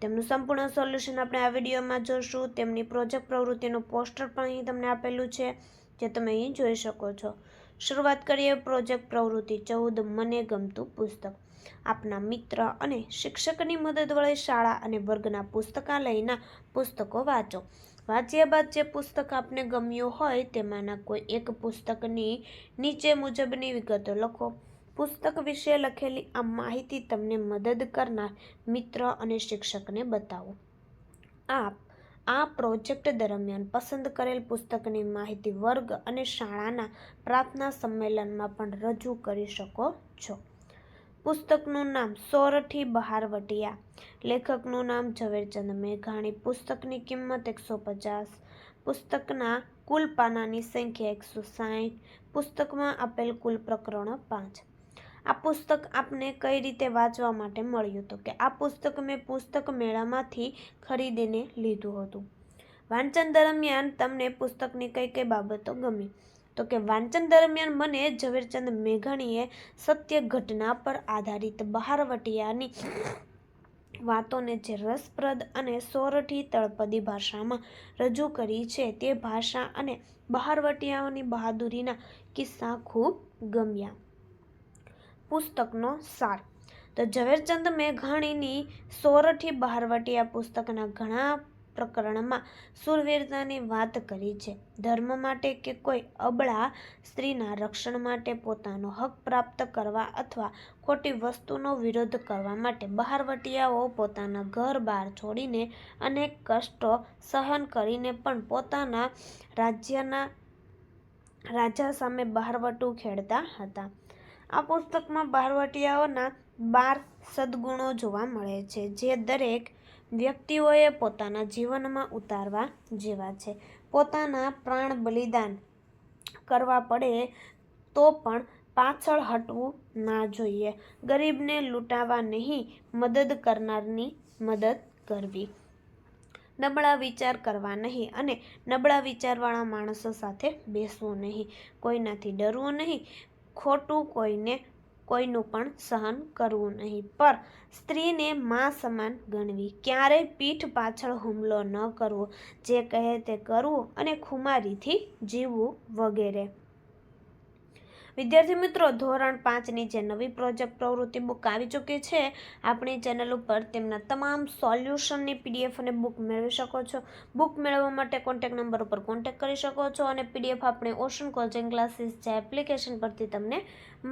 તેમનું સંપૂર્ણ સોલ્યુશન આપણે આ વિડીયોમાં જોશું. તેમની પ્રોજેક્ટ પ્રવૃત્તિનું પોસ્ટર પણ અહીં તમને આપેલું છે, જે તમે અહીં જોઈ શકો છો. શરૂઆત કરીએ પ્રોજેક્ટ પ્રવૃત્તિ ચૌદ, મને ગમતું પુસ્તક. આપના મિત્ર અને શિક્ષકની મદદ વડે શાળા અને વર્ગના પુસ્તકાલયના પુસ્તકો વાંચો. વાંચ્યા બાદ જે પુસ્તક આપને ગમ્યું હોય, તેમાંના કોઈ એક પુસ્તકની નીચે મુજબની વિગતો લખો. પુસ્તક વિશે લખેલી આ માહિતી તમને મદદ કરનાર મિત્ર અને શિક્ષકને બતાવો. આપ આ પ્રોજેક્ટ દરમિયાન પસંદ કરેલ પુસ્તકની માહિતી વર્ગ અને શાળાના પ્રાર્થના સંમેલનમાં પણ રજૂ કરી શકો છો. પુસ્તકનું નામ સોરઠી બહારવટિયા, લેખકનું નામ ઝવેરચંદ મેઘાણી, પુસ્તકની કિંમત એકસો પચાસ, પુસ્તકના કુલ પાનાની સંખ્યા એકસો સાઠ, પુસ્તકમાં આપેલ કુલ પ્રકરણો પાંચ. આ પુસ્તક આપને કઈ રીતે વાંચવા માટે મળ્યું હતું કે આ પુસ્તક મેં પુસ્તક મેળામાંથી ખરીદીને લીધું હતું. વાંચન દરમિયાન તમને પુસ્તકની કઈ કઈ બાબતો ગમી? તો કે વાંચન દરમિયાન મને ઝવેરચંદ મેઘાણીએ સત્ય ઘટના પર આધારિત બહારવટિયાની વાતોને જે રસપ્રદ અને સોરઠી તળપદી ભાષામાં રજૂ કરી છે તે ભાષા અને બહારવટિયાઓની બહાદુરીના કિસ્સા ખૂબ ગમ્યા. પુસ્તકનો સાર. તો ઝવેરચંદ મેઘાણીની સોરઠી બહારવટીયા પુસ્તકના ઘણા પ્રકરણમાં સુરવીરતાની વાત કરી છે. ધર્મ માટે કે કોઈ અબળા સ્ત્રીના રક્ષણ માટે પોતાનો હક પ્રાપ્ત કરવા અથવા ખોટી વસ્તુનો વિરોધ કરવા માટે બહારવટિયાઓ પોતાના ઘર બહાર છોડીને અનેક કષ્ટો સહન કરીને પણ પોતાના રાજ્યના રાજા સામે બહારવટું ખેડતા હતા. આ પુસ્તકમાં બારવટિયાઓના બાર સદગુણો જોવા મળે છે, જે દરેક વ્યક્તિઓએ પોતાના જીવનમાં ઉતારવા જેવા છે. પોતાના પ્રાણ બલિદાન કરવા પડે તો પણ પાછળ હટવું ના જોઈએ. ગરીબને લૂંટાવા નહીં, મદદ કરનારની મદદ કરવી. નબળા વિચાર કરવા નહીં અને નબળા વિચારવાળા માણસો સાથે બેસવું નહીં. કોઈનાથી ડરવું નહીં ખોટું કોઈને, કોઈનું પણ સહન કરવું નહીં. પર સ્ત્રીને મા સમાન ગણવી. ક્યારેય પીઠ પાછળ હુમલો ન કરવો. જે કહે તે કરવું અને ખુમારીથી જીવવું વગેરે. વિદ્યાર્થી મિત્રો, ધોરણ પાંચની જે નવી પ્રોજેક્ટ પ્રવૃત્તિ બુક આવી ચૂકી છે, આપણી ચેનલ ઉપર તેમના તમામ સોલ્યુશનની પીડીએફ અને બુક મેળવી શકો છો. બુક મેળવવા માટે કોન્ટેક નંબર ઉપર કોન્ટેક કરી શકો છો અને પીડીએફ આપણે ઓશન કોચિંગ ક્લાસીસ જે એપ્લિકેશન પરથી તમને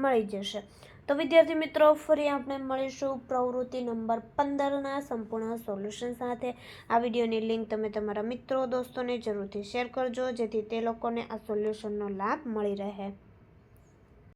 મળી જશે. તો વિદ્યાર્થી મિત્રો, ફરી આપણે મળીશું પ્રવૃત્તિ નંબર પંદરના સંપૂર્ણ સોલ્યુશન સાથે. આ વિડીયોની લિંક તમે તમારા મિત્રો, દોસ્તોને જરૂરથી શેર કરજો, જેથી તે લોકોને આ સોલ્યુશનનો લાભ મળી રહે.